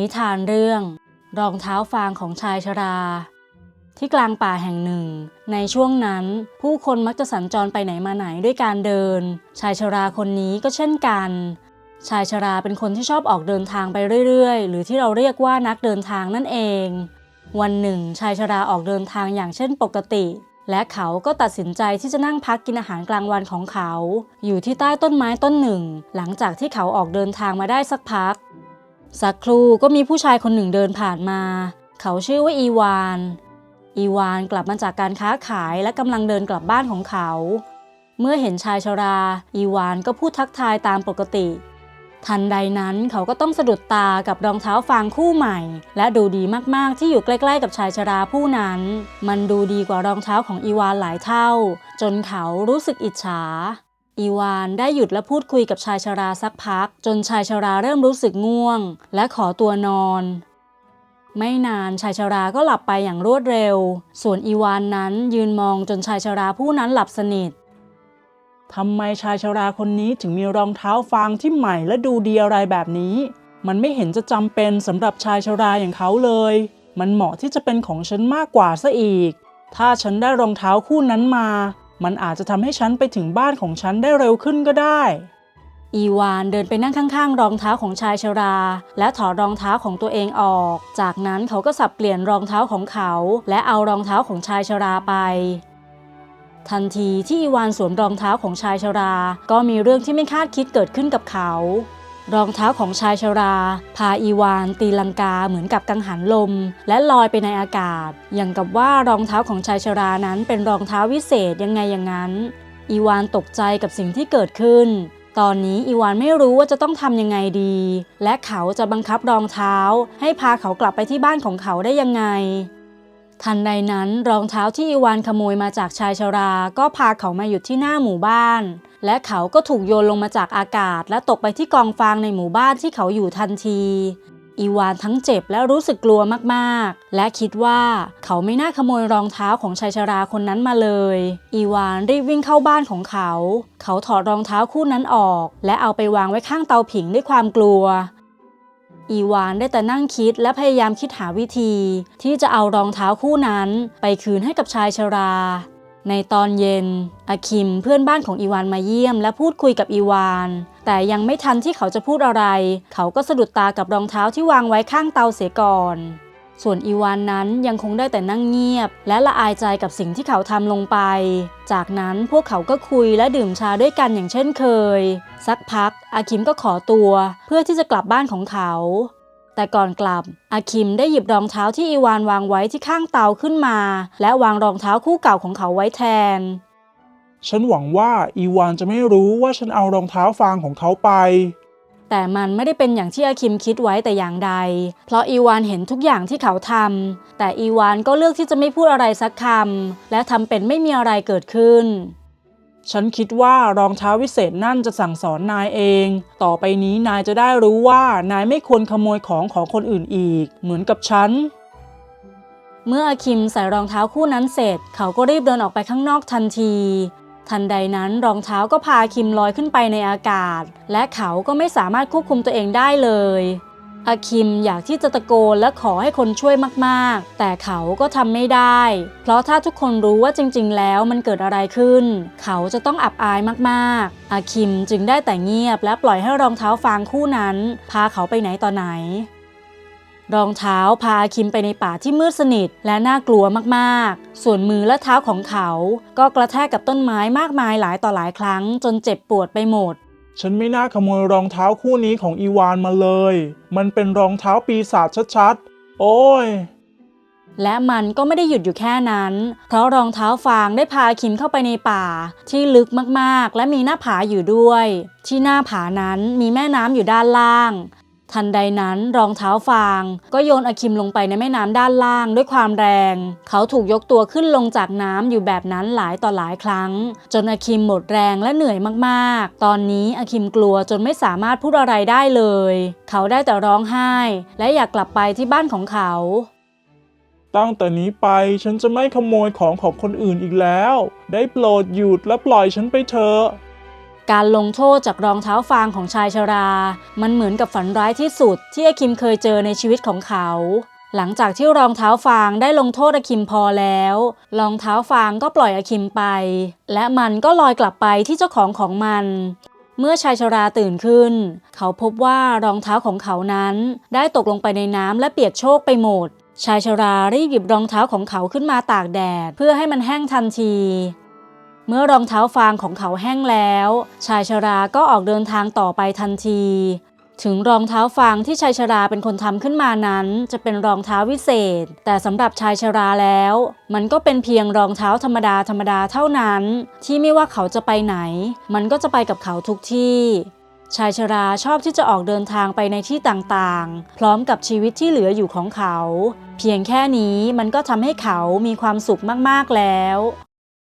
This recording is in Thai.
นิทานเรื่อง รองเท้าฟางของชายชรา ที่กลางป่าแห่งหนึ่ง ในช่วงนั้น ผู้คนมักจะสัญจรไปไหนมาไหนด้วยการเดิน ชายชราคนนี้ก็เช่นกัน ชายชราเป็นคนที่ชอบออกเดินทางไปเรื่อยๆ หรือที่เราเรียกว่านักเดินทางนั่นเอง วันหนึ่ง ชายชราออกเดินทางอย่างเช่นปกติ และเขาก็ตัดสินใจที่จะนั่งพักกินอาหารกลางวันของเขา อยู่ที่ใต้ต้นไม้ต้นหนึ่ง หลังจากที่เขาออกเดินทางมาได้สักพัก สักครู่ก็มีผู้ชายคนหนึ่งเดินผ่านมา เขาชื่อว่าอีวาน อีวานกลับมาจากการค้าขายและกำลังเดินกลับบ้านของเขา เมื่อเห็นชายชรา อีวานก็พูดทักทายตามปกติ ทันใดนั้นเขาก็ต้องสะดุดตากับรองเท้าฟางคู่ใหม่ และดูดีมากๆที่อยู่ใกล้ๆกับชายชราผู้นั้น มันดูดีกว่ารองเท้าของอีวานหลายเท่า จนเขารู้สึกอิจฉา อีวานได้หยุดและพูดคุยกับชายชราสักพัก จนชายชราเริ่มรู้สึกง่วง และขอตัวนอน ไม่นานชายชราก็หลับไปอย่างรวดเร็ว ส่วนอีวานนั้นยืนมองจนชายชราผู้นั้นหลับสนิททำไมชายชราคนนี้ถึงมีรองเท้าฟางที่ใหม่และดูดีอะไรแบบนี้ มันไม่เห็นจะจำเป็นสำหรับชายชราอย่างเขาเลย มันเหมาะที่จะเป็นของฉันมากกว่าซะอีก ถ้าฉันได้รองเท้าคู่นั้นมา มันอาจจะทำให้ฉันไปถึงบ้านของฉันได้เร็วขึ้นก็ได้ อีวานเดินไปนั่งข้างๆ รองเท้าของชายชรา และถอดรองเท้าของตัวเองออก จากนั้นเขาก็สับเปลี่ยนรองเท้าของเขา และเอารองเท้าของชายชราไป ทันทีที่อีวานสวมรองเท้าของชายชรา ก็มีเรื่องที่ไม่คาดคิดเกิดขึ้นกับเขา รองเท้าของชายชรา พาอีวาน ตีลังกาเหมือนกับกังหันลม และลอยไปในอากาศ อย่างกับว่ารองเท้าของชายชรานั้นเป็นรองเท้าวิเศษยังไงอย่างนั้น อีวานตกใจกับสิ่งที่เกิดขึ้น ตอนนี้อีวานไม่รู้ว่าจะต้องทำยังไงดี และเขาจะบังคับรองเท้า ให้พาเขากลับไปที่บ้านของเขาได้ยังไงทันใดนั้นรองเท้าที่อีวานขโมยมาจากชายชรา ก็พาเขามาหยุดที่หน้าหมู่บ้าน และเขาก็ถูกโยนลงมาจากอากาศ และตกไปที่กองฟางในหมู่บ้านที่เขาอยู่ทันทีอีวานทั้งเจ็บและรู้สึกกลัวมากๆ และคิดว่าเขาไม่น่าขโมยรองเท้าของชายชราคนนั้นมาเลย อีวานรีบวิ่งเข้าบ้านของเขา เขาถอดรองเท้าคู่นั้นออก และเอาไปวางไว้ข้างเตาผิงด้วยความกลัว อีวานได้แต่นั่งคิดและพยายามคิดหาวิธี ที่จะเอารองเท้าคู่นั้นไปคืนให้กับชายชรา ในตอนเย็น อาคิมเพื่อนบ้านของอีวานมาเยี่ยม และพูดคุยกับอีวาน แต่ยังไม่ทันที่เขาจะพูดอะไร เขาก็สะดุดตากับรองเท้าที่วางไว้ข้างเตาเสียก่อน ส่วนอีวานนั้นยังคงได้แต่นั่งเงียบ และละอายใจกับสิ่งที่เขาทำลงไป จากนั้นพวกเขาก็คุยและดื่มชาด้วยกันอย่างเช่นเคย สักพัก อาคิมก็ขอตัว เพื่อที่จะกลับบ้านของเขา แต่ก่อนกลับ อาคิมได้หยิบรองเท้าที่อีวานวางไว้ที่ข้างเตาขึ้นมา และวางรองเท้าคู่เก่าของเขาไว้แทน ฉันหวังว่าอีวานจะไม่รู้ว่าฉันเอารองเท้าฟางของเขาไป แต่มันไม่ได้เป็นอย่างที่อาคิมคิดไว้แต่อย่างใด เพราะอีวานเห็นทุกอย่างที่เขาทำแต่อีวานก็เลือกที่จะไม่พูดอะไรสักคำและทำเป็นไม่มีอะไรเกิดขึ้น ฉันคิดว่ารองเท้าวิเศษนั่นจะสั่งสอนนายเอง ต่อไปนี้นายจะได้รู้ว่านายไม่ควรขโมยของของคนอื่นอีก เหมือนกับฉัน เมื่ออาคิมใส่รองเท้าคู่นั้นเสร็จ เขาก็รีบเดินออกไปข้างนอกทันที ทันใดนั้นรองเท้าก็พาอาคิมลอยขึ้นไปในอากาศ และเขาก็ไม่สามารถควบคุมตัวเองได้เลย อาคิมอยากที่จะตะโกนและขอให้คนช่วยมาก ๆ แต่เขาก็ทำไม่ได้ เพราะถ้าทุกคนรู้ว่าจริง ๆ แล้วมันเกิดอะไรขึ้น เขาจะต้องอับอายมากๆ อาคิมจึงได้แต่เงียบและปล่อยให้รองเท้าฟางคู่นั้น พาเขาไปไหนต่อไหนรองเท้าพาอาคิมไปในป่าที่มืดสนิทและน่ากลัวมากๆ ส่วนมือและเท้าของเขา ก็กระแทกกับต้นไม้มากมายหลายต่อหลายครั้งจนเจ็บปวดไปหมด ฉันไม่น่าขโมยรองเท้าคู่นี้ของอีวานมาเลย มันเป็นรองเท้าปีศาจชัดๆ โอ้ย และมันก็ไม่ได้หยุดอยู่แค่นั้น เพราะรองเท้าฟางได้พาคิมเข้าไปในป่า ที่ลึกมากๆ และมีหน้าผาอยู่ด้วย ที่หน้าผานั้นมีแม่น้ำอยู่ด้านล่าง ทันใดนั้นรองเท้าฟาง ก็โยนอาคิมลงไปในแม่น้ำด้านล่างด้วยความแรง เขาถูกยกตัวขึ้นลงจากน้ำอยู่แบบนั้นหลายต่อหลายครั้ง จนอาคิมหมดแรงและเหนื่อยมากๆ ตอนนี้อาคิมกลัวจนไม่สามารถพูดอะไรได้เลย เขาได้แต่ร้องไห้ และอยากกลับไปที่บ้านของเขา ตั้งแต่นี้ไปฉันจะไม่ขโมยของของคนอื่นอีกแล้ว ได้โปรดหยุดและปล่อยฉันไปเถอะ การลงโทษจากรองเท้าฟางของชายชรา มันเหมือนกับฝันร้ายที่สุดที่อาคิมเคยเจอในชีวิตของเขา หลังจากที่รองเท้าฟางได้ลงโทษอาคิมพอแล้ว รองเท้าฟางก็ปล่อยอาคิมไป และมันก็ลอยกลับไปที่เจ้าของของมัน เมื่อชายชราตื่นขึ้น เขาพบว่ารองเท้าของเขานั้น ได้ตกลงไปในน้ำและเปียกโชกไปหมด ชายชรารีบหยิบรองเท้าของเขาขึ้นมาตากแดดเพื่อให้มันแห้งทันที เมื่อรองเท้าฟางของเขาแห้งแล้ว ชายชราก็ออกเดินทางต่อไปทันที ถึงรองเท้าฟางที่ชายชราเป็นคนทำขึ้นมานั้น จะเป็นรองเท้าวิเศษ แต่สำหรับชายชราแล้ว มันก็เป็นเพียงรองเท้าธรรมดาธรรมดาเท่านั้น ที่ไม่ว่าเขาจะไปไหน มันก็จะไปกับเขาทุกที่ชายชราชอบที่จะออกเดินทางไปในที่ต่างๆ พร้อมกับชีวิตที่เหลืออยู่ของเขา เพียงแค่นี้มันก็ทำให้เขามีความสุขมากๆแล้ว